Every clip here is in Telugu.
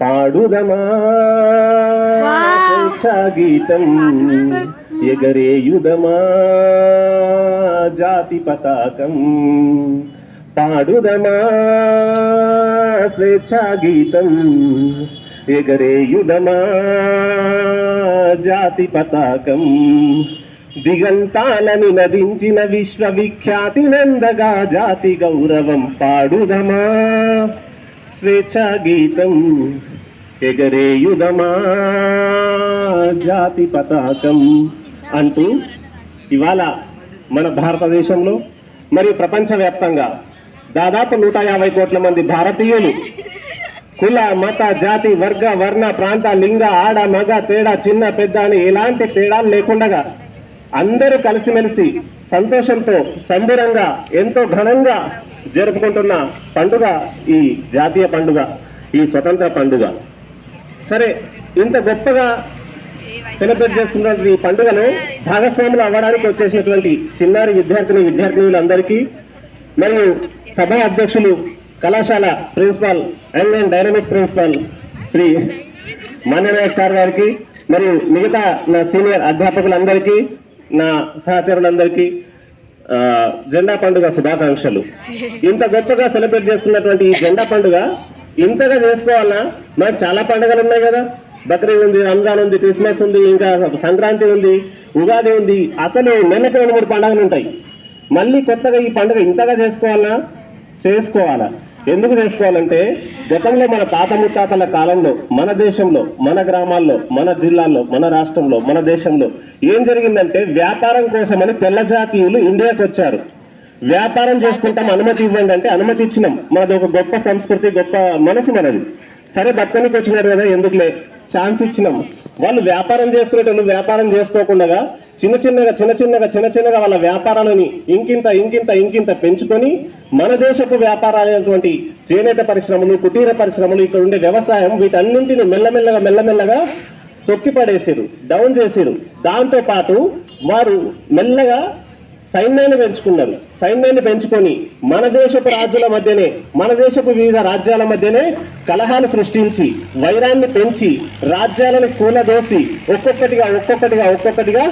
పాడుదమా? గీతం. ఎగరేయుదమా? జాతి పతాకం పాడుదమా? స్వేచ్ఛా గీతం ఎగరేయుదమా? జాతి పతాకం దిగంతాలని నదించిన విశ్వవిఖ్యాతి నందగా జాతి గౌరవం పాడుదమా? స్వేచ్ఛా గీతం ఎగరేయుదమా జాతి పతాకం అంటూ ఇవాళ మన భారతదేశంలో మరియు ప్రపంచవ్యాప్తంగా దాదాపు నూట యాభై కోట్ల మంది భారతీయులు కుల మత జాతి వర్గ వర్ణ ప్రాంత లింగ ఆడ మగ తేడా చిన్న పెద్ద అని ఎలాంటి తేడాలు లేకుండగా అందరూ కలిసిమెలిసి సంతోషంతో సంబరంగా ఎంతో ఘనంగా జరుపుకుంటున్న పండుగ ఈ జాతీయ పండుగ ఈ స్వతంత్ర పండుగ. సరే ఇంత గొప్పగా సెలబ్రేట్ చేస్తున్నటువంటి ఈ పండుగను భాగస్వాములు అవ్వడానికి వచ్చేసినటువంటి చిన్నారి విద్యార్థిని విద్యార్థినులందరికీ మరియు సభా అధ్యక్షులు కళాశాల principal young and dynamic principal Shri Manyanayak sir గారికి మరియు మిగతా నా సీనియర్ అధ్యాపకులందరికీ నా సహచరులందరికీ జెండా పండుగ శుభాకాంక్షలు. ఇంత గొప్పగా సెలబ్రేట్ చేస్తున్నటువంటి ఈ జెండా పండుగ ఇంతగా చేసుకోవాలన్నా మనకు చాలా పండుగలు ఉన్నాయి కదా. బక్రీద్ ఉంది రంజాన్ ఉంది క్రిస్మస్ ఉంది ఇంకా సంక్రాంతి ఉంది ఉగాది ఉంది. అసలు నెలకు రెండు మూడు పండుగలు ఉంటాయి. మళ్ళీ కొత్తగా ఈ పండుగ ఇంతగా చేసుకోవాలన్నా చేసుకోవాలా? ఎందుకు చేసుకోవాలంటే గతంలో మన తాత ముత్తాతల కాలంలో మన దేశంలో మన గ్రామాల్లో మన జిల్లాల్లో మన రాష్ట్రంలో మన దేశంలో ఏం జరిగిందంటే వ్యాపారం కోసమని తెల్ల జాతీయులు ఇండియాకి వచ్చారు. వ్యాపారం చేసుకుంటాం అనుమతి ఇవ్వండి అంటే అనుమతి ఇచ్చినాం. మనది ఒక గొప్ప సంస్కృతి గొప్ప మనసు మనది. సరే బతకనికి వచ్చినారు కదా ఎందుకులే? ఛాన్స్ ఇచ్చినాం. వాళ్ళు వ్యాపారం చేసుకునేటోళ్ళు వ్యాపారం చేసుకోకుండా చిన్న చిన్నగా చిన్న చిన్నగా చిన్న చిన్నగా వాళ్ళ వ్యాపారాలని ఇంకింత ఇంకింత ఇంకింత పెంచుకొని మన దేశపు వ్యాపారాలైనటువంటి చేనేత పరిశ్రమలు కుటీర పరిశ్రమలు ఇక్కడ ఉండే వ్యవసాయం వీటన్నింటిని మెల్లమెల్లగా మెల్లమెల్లగా తొక్కిపడేసారు డౌన్ చేసారు దాంతోపాటు వారు మెల్లగా సైన్యాన్ని పెంచుకున్నారు. సైన్యాన్ని పెంచుకొని మన దేశపు రాజుల మధ్యనే మన దేశపు వివిధ రాజ్యాల మధ్యనే కలహాలు సృష్టించి వైరాన్ని పెంచి రాజ్యాలను కూలదోసి ఒక్కొక్కటిగా ఒక్కొక్కటిగా ఒక్కొక్కటిగా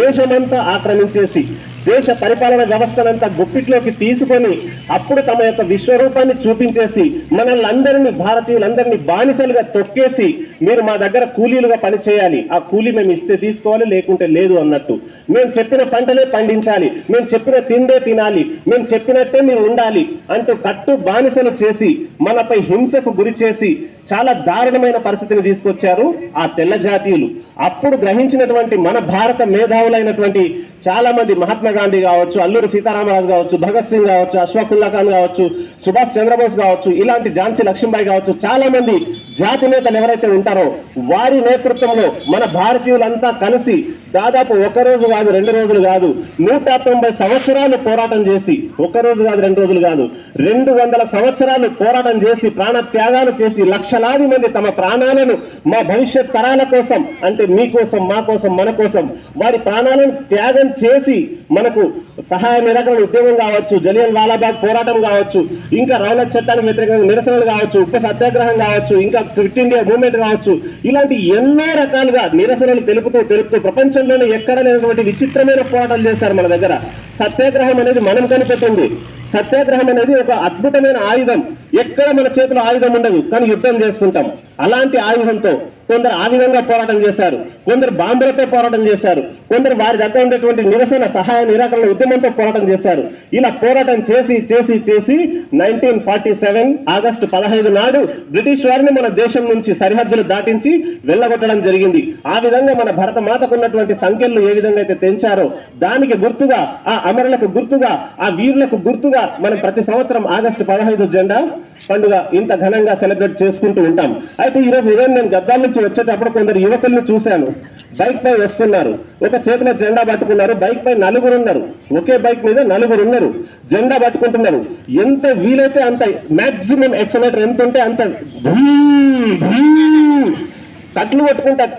దేశమంతా ఆక్రమించేసి దేశ పరిపాలన వ్యవస్థనంతా గుప్పిట్లోకి తీసుకొని అప్పుడు తమ యొక్క విశ్వరూపాన్ని చూపించేసి మనల్ని అందరినీ భారతీయులందరినీ బానిసలుగా తొక్కేసి మీరు మా దగ్గర కూలీలుగా పనిచేయాలి. ఆ కూలీ మేము ఇస్తే తీసుకోవాలి లేకుంటే లేదు అన్నట్టు. మేము చెప్పిన పంటలే పండించాలి. మేము చెప్పిన తిండే తినాలి. మేము చెప్పినట్టే మీరు ఉండాలి అంటూ కట్టు బానిసలు చేసి మనపై హింసకు గురి చేసి చాలా దారుణమైన పరిస్థితిని తీసుకొచ్చారు ఆ తెల్ల జాతీయులు. అప్పుడు గ్రహించినటువంటి మన భారత మేధావులైనటువంటి చాలా మంది మహాత్మా గాంధీ కావచ్చు అల్లూరి సీతారామరాజు కావచ్చు భగత్ సింగ్ కావచ్చు అశ్వకుల్లా ఖాన్ కావచ్చు సుభాష్ చంద్రబోస్ కావచ్చు ఇలాంటి ఝాన్సీ లక్ష్మీబాయి కావచ్చు చాలా మంది జాతి నేతలు ఎవరైతే ఉంటారో వారి నేతృత్వంలో మన భారతీయులంతా కలిసి దాదాపు ఒక రోజు కాదు రెండు రోజులు కాదు నూట తొంభై సంవత్సరాలు పోరాటం చేసి ఒక రోజు కాదు రెండు రోజులు కాదు రెండు వందల సంవత్సరాలు పోరాటం చేసి ప్రాణ త్యాగాలు చేసి లక్షలాది మంది తమ ప్రాణాలను మా భవిష్యత్ తరాల కోసం అంటే మీ కోసం మా కోసం మన కోసం వారి ప్రాణాలను త్యాగం చేసి మనకు సహాయ నిరాకరణ ఉద్యమం కావచ్చు జలియన్ వాలాబాగ్ పోరాటం కావచ్చు ఇంకా రౌలత్ చట్టానికి వ్యతిరేకంగా నిరసనలు కావచ్చు ఉప సత్యాగ్రహం కావచ్చు ఇంకా క్విట్ ఇండియా మూవ్మెంట్ కావచ్చు ఇలాంటి ఎన్నో రకాలుగా నిరసనలు తెలుపుతూ తెలుపుతూ ప్రపంచంలోనే ఎక్కడ లేనటువంటి విచిత్రమైన పోరాటాలు చేశారు మన దగ్గర. సత్యాగ్రహం అనేది మనం కనిపెట్టింది. సత్యాగ్రహం అనేది ఒక అద్భుతమైన ఆయుధం. ఎక్కడ మన చేతిలో ఆయుధం ఉండదు కానీ యుద్ధం చేసుకుంటాం అలాంటి ఆయుధంతో కొందరు ఆ విధంగా పోరాటం చేశారు. కొందరు బాంబులతో పోరాటం చేశారు. కొందరు వారి దగ్గర ఉండేటువంటి నిరసన సహాయ నిరాకరణ ఉద్యమంతో పోరాటం చేశారు. ఇలా పోరాటం చేసి చేసి చేసి నైన్టీన్ ఫార్టీ సెవెన్ ఆగస్టు పదహైదు నాడు బ్రిటిష్ వారిని మన దేశం నుంచి సరిహద్దులు దాటించి వెళ్ళగొట్టడం జరిగింది. ఆ విధంగా మన భరత మాతకు ఉన్నటువంటి సంఖ్యలు ఏ విధంగా అయితే తెంచారో దానికి గుర్తుగా ఆ అమరులకు గుర్తుగా ఆ వీరులకు గుర్తుగా మనం ప్రతి సంవత్సరం ఆగస్టు పదహైదు జెండా పండుగ ఇంత ఘనంగా సెలబ్రేట్ చేసుకుంటూ ఉంటాం. అయితే ఈ రోజు నేను గద్దాల నుంచి వచ్చేటప్పుడు కొందరు యువకుల్ని చూశాను. బైక్ పై వస్తున్నారు. ఒక చేతిలో జెండా పట్టుకున్నారు. బైక్ పై నలుగురు ఉన్నారు. ఒకే బైక్ మీద నలుగురు ఉన్నారు. జెండా పట్టుకుంటున్నారు. ఎంత వీలైతే అంత మాక్సిమం ఎక్సలేటర్ ఎంత ఉంటే అంత భూమ్, భూమ్ తట్లు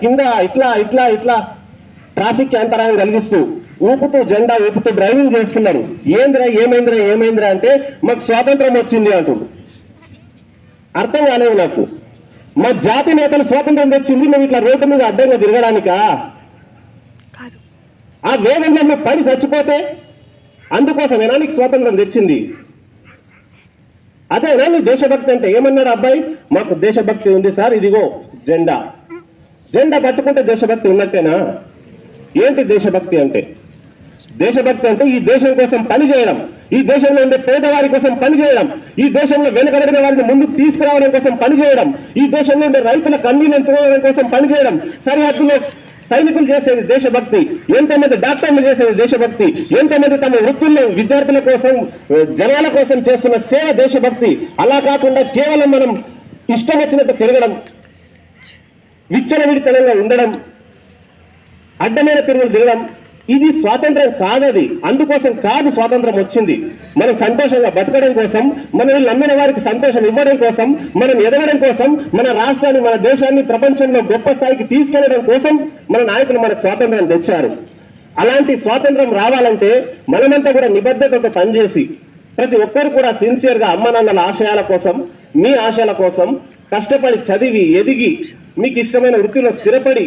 కింద ఇట్లా ఇట్లా ఇట్లా. ట్రాఫిక్ అంతరాయం కలిగిస్తూ ఊపుతూ జెండా ఊపుతూ డ్రైవింగ్ చేస్తున్నారు. ఏంద్రా ఏమైందిరా ఏమైందిరా అంటే మాకు స్వాతంత్రం వచ్చింది అంటుండు అర్థం కాలేదు నాకు. మా జాతి నేతలు స్వాతంత్రం తెచ్చింది నువ్వు ఇట్లా రోడ్డు మీద అడ్డంగా తిరగడానికా? ఆ వేగంగా నువ్వు పడి చచ్చిపోతే అందుకోసమేనా నీకు స్వాతంత్రం తెచ్చింది? అదేనా నీ దేశభక్తి అంటే? ఏమన్నాడు అబ్బాయి? మాకు దేశభక్తి ఉంది సార్ ఇదిగో జెండా. జెండా పట్టుకుంటే దేశభక్తి ఉన్నట్టేనా? ఏంటి దేశభక్తి అంటే? దేశభక్తి అంటే ఈ దేశం కోసం పనిచేయడం ఈ దేశంలో ఉండే పేదవారి కోసం పనిచేయడం ఈ దేశంలో వెనుకబడిన వారిని ముందుకు తీసుకురావడం కోసం పనిచేయడం ఈ దేశంలో ఉండే రైతుల కన్నీళ్ళని కోసం పనిచేయడం సరిహద్దులో సైనికులు చేసేది దేశభక్తి ఎంతమంది డాక్టర్లు చేసేది దేశభక్తి ఎంతమంది తమ వృత్తుల్లో విద్యార్థుల కోసం జనాల కోసం చేస్తున్న సేవ దేశభక్తి. అలా కాకుండా కేవలం మనం ఇష్టం వచ్చినట్టు తిరగడం విచ్చలవిడితనంగా ఉండడం అడ్డమైన తిరుగులు తిరగడం ఇది స్వాతంత్రం కాదది. అందుకోసం కాదు స్వాతంత్రం వచ్చింది. మనం సంతోషంగా బతకడం కోసం మనల్ని నమ్మిన వారికి సంతోషం ఇవ్వడం కోసం మనం ఎదగడం కోసం మన రాష్ట్రాన్ని మన దేశాన్ని ప్రపంచంలో గొప్ప స్థాయికి తీసుకెళ్ళడం కోసం మన నాయకులు మనకు స్వాతంత్రం తెచ్చారు. అలాంటి స్వాతంత్రం రావాలంటే మనమంతా కూడా నిబద్ధతతో పనిచేసి ప్రతి ఒక్కరు కూడా సిన్సియర్గా అమ్మ నాన్నల ఆశయాల కోసం మీ ఆశయాల కోసం కష్టపడి చదివి ఎదిగి మీకు ఇష్టమైన వృత్తిలో స్థిరపడి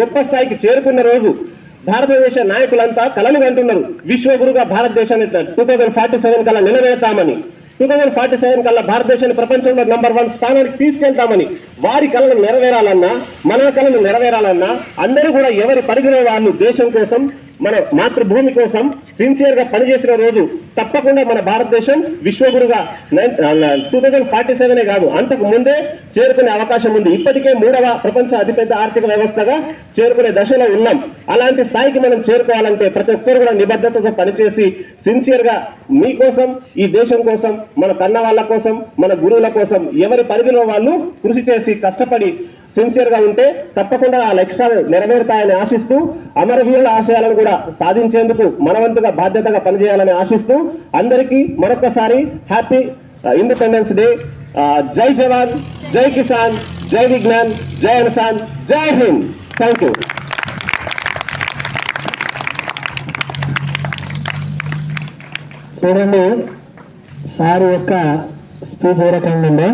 గొప్ప స్థాయికి చేరుకున్న రోజు భారతదేశ నాయకులంతా కలలు కంటున్నారు విశ్వగురుగా భారతదేశాన్ని టూ థౌజండ్ ఫార్టీ సెవెన్ కల్లా నిలబెడతామని. టూ థౌజండ్ ఫార్టీ సెవెన్ కల్లా భారతదేశాన్ని ప్రపంచంలో నంబర్ వన్ స్థానానికి తీసుకెళ్తామని. వారి కళలు నెరవేరాలన్నా మన కళలు నెరవేరాలన్నా అందరూ కూడా ఎవరి పరిధిలో వాళ్ళు దేశం కోసం మన మాతృభూమి కోసం సిన్సియర్గా పనిచేసిన రోజు తప్పకుండా మన భారతదేశం విశ్వగురుగా టూ థౌజండ్ ఫార్టీ సెవెనే కాదు అంతకు ముందే చేరుకునే అవకాశం ఉంది. ఇప్పటికే మూడవ ప్రపంచ అతిపెద్ద ఆర్థిక వ్యవస్థగా చేరుకునే దశలో ఉన్నాం. అలాంటి స్థాయికి మనం చేరుకోవాలంటే ప్రతి ఒక్కరు కూడా నిబద్ధతతో పనిచేసి సిన్సియర్గా మీకోసం ఈ దేశం కోసం మన కన్న వాళ్ళ కోసం మన గురువుల కోసం ఎవరి పరిధిలో వాళ్ళు కృషి చేసి కష్టపడి సిన్సియర్గా ఉంటే తప్పకుండా ఆ లక్ష్యాలు నెరవేరుతాయని ఆశిస్తూ అమరవీరుల ఆశయాలను కూడా సాధించేందుకు మనవంతుగా బాధ్యతగా పనిచేయాలని ఆశిస్తూ అందరికీ మరొకసారి హ్యాపీ ఇండిపెండెన్స్ డే జై జవాన్ జై కిసాన్ జై విజ్ఞాన్ జై అనుసాన్ జై హింద్. థ్యాంక్ యూ చూడండి సార్ యొక్క స్పీచ్ ఏ రకంగా ఉందో.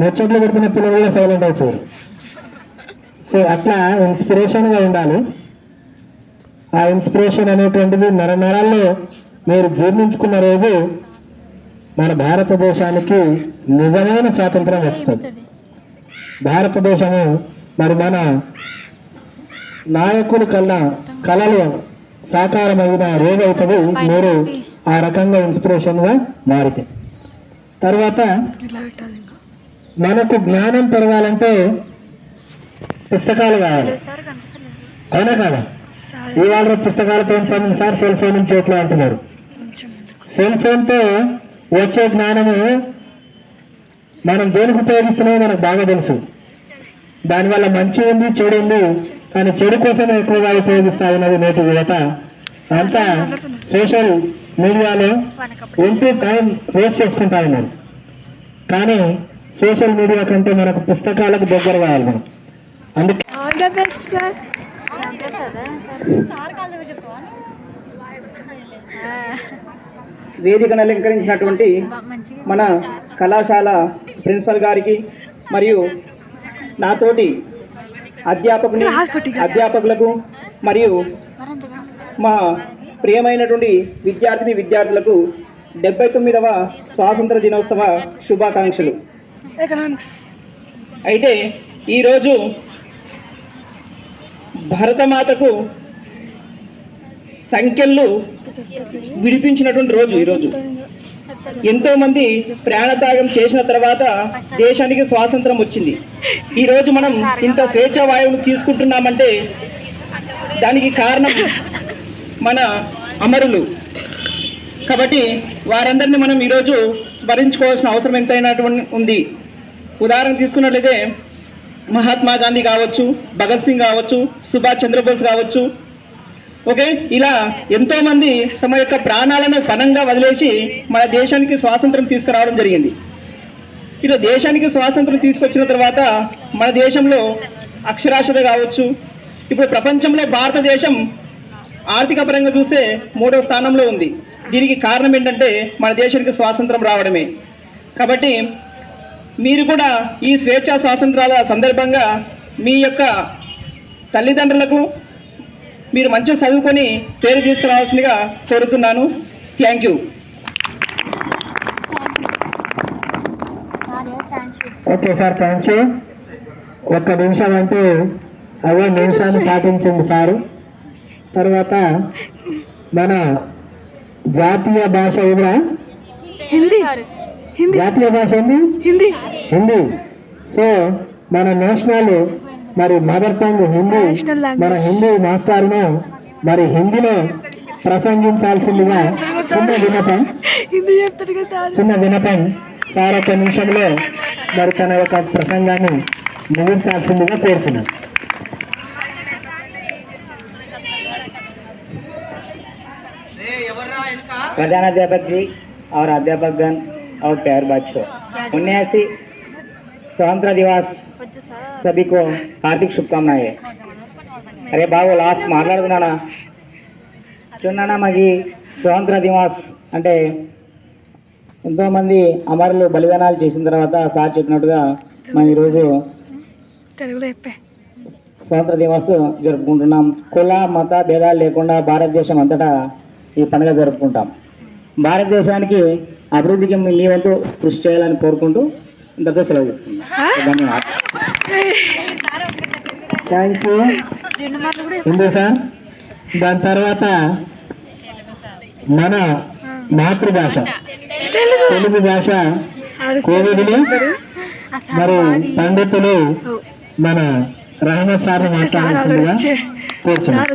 ముచ్చట్లు పెడుతున్న పిల్లలు కూడా సైలెంట్ అవుతారు. సో అట్లా ఇన్స్పిరేషన్గా ఉండాలి. ఆ ఇన్స్పిరేషన్ అనేటువంటిది నర నరాల్లో మీరు జీర్ణించుకున్న రోజు మన భారతదేశానికి నిజమైన స్వాతంత్రం వస్తుంది. భారతదేశము మరి మన నాయకులు కన్నా కళలు సాకారమైన రోజు అవుతుంది మీరు ఆ రకంగా ఇన్స్పిరేషన్గా మారితే. తర్వాత మనకు జ్ఞానం పెరగాలంటే పుస్తకాలు కావాలి. అవునా కాదా? ఇవాళ పుస్తకాలతో స్వామి సార్ సెల్ ఫోన్ నుంచి ఎట్లా అంటున్నారు? సెల్ ఫోన్తో వచ్చే జ్ఞానము మనం దేనికి ఉపయోగిస్తున్నామో మనకు బాగా తెలుసు. దానివల్ల మంచి ఉంది చెడు ఉంది కానీ చెడు కోసం ఎక్కువగా ఉపయోగిస్తా ఉన్నది నేటి యువత. అంతా సోషల్ మీడియాలో ఎంతో టైం వేస్ట్ చేసుకుంటా ఉన్నారు. కానీ సోషల్ మీడియా కంటే మనకు పుస్తకాలకు దగ్గర కావాలి మనం. అందుకే ఆల్ ద బెస్ట్ సార్. వేదికను అలంకరించినటువంటి మన కళాశాల ప్రిన్సిపల్ గారికి మరియు నాతోటి అధ్యాపకుని అధ్యాపకులకు మరియు మా ప్రియమైనటువంటి విద్యార్థిని విద్యార్థులకు డెబ్బై తొమ్మిదవ స్వాతంత్ర దినోత్సవ శుభాకాంక్షలు. ఎకనామిక్స్ అయితే ఈరోజు భరతమాతకు సంఖ్యలు విడిపించినటువంటి రోజు ఈరోజు. ఎంతోమంది ప్రాణత్యాగం చేసిన తర్వాత దేశానికి స్వాతంత్రం వచ్చింది. ఈరోజు మనం ఇంత స్వేచ్ఛ వాయువును తీసుకుంటున్నామంటే దానికి కారణం మన అమరులు. కాబట్టి వారందరినీ మనం ఈరోజు స్మరించుకోవాల్సిన అవసరం ఎంతైనటువంటి ఉంది. ఉదాహరణ తీసుకున్నట్లయితే మహాత్మా గాంధీ కావచ్చు భగత్ సింగ్ కావచ్చు సుభాష్ చంద్రబోస్ కావచ్చు. ఓకే? ఇలా ఎంతోమంది తమ యొక్క ప్రాణాలను పనంగా వదిలేసి మన దేశానికి స్వాతంత్రం తీసుకురావడం జరిగింది. ఇలా దేశానికి స్వాతంత్రం తీసుకొచ్చిన తర్వాత మన దేశంలో అక్షరాస్యత కావచ్చు ఇప్పుడు ప్రపంచంలో భారతదేశం ఆర్థిక పరంగా చూస్తే మూడవ స్థానంలో ఉంది. దీనికి కారణం ఏంటంటే మన దేశానికి స్వాతంత్రం రావడమే. కాబట్టి మీరు కూడా ఈ స్వేచ్ఛా స్వాతంత్రాల సందర్భంగా మీ యొక్క తల్లిదండ్రులకు మీరు మంచిగా చదువుకొని పేరు తీసుకురావాల్సిందిగా కోరుతున్నాను. Thank you okay sir thank you ఒక్క నిమిషం అంటే అదే నిమిషాన్ని పాటించింది సారు. తర్వాత మన జాతీయ భాష ఏదిరా హిందీ. హిందీ జాతీయ భాష ఏంది హిందీ హిందీ సో మన నేషనల్ మరి mother tongue Hindi National language. మన హిందీ మాస్టర్ను మరి హిందీలో ప్రసంగించాల్సిందిగా చిన్న వినపం హిందీ చెప్తాడు కదా సార్ చిన్న వినపం సార్ ఒక నిమిషంలో మరి తన యొక్క ప్రసంగాన్ని ముగించాల్సిందిగా కోరుతున్నాను प्रधानाध्यापक जी और अध्यापकगण और प्यार बच्चों उन्यासी स्वतंत्र दिवस सभी को हार्दिक शुभकामनाएं अरे బాబు లాస్ట్ మాట్లాడుతున్నానా చూడన్నా మాకు ఈ స్వతంత్ర దివాస్ అంటే ఎంతోమంది అమరులు బలిదానాలు చేసిన తర్వాత సార్ చెప్పినట్టుగా మనం ఈరోజు తెలుగులో చెప్పే స్వాతంత్ర దివస్ జరుపుకుంటున్నాం కుల మత భేదాలు లేకుండా భారతదేశం అంతటా ఈ పండుగ జరుపుకుంటాం భారతదేశానికి అభివృద్ధికి మీ వంతు కృషి చేయాలని కోరుకుంటూ ఇంతతో సెలవు ధన్యవాదాలు. థ్యాంక్ యూ ఉంది సార్? దాని తర్వాత మన మాతృభాష. తెలుగు. భాష మరి. పండితులు మన రహమత్ సార్ వచ్చే. సార్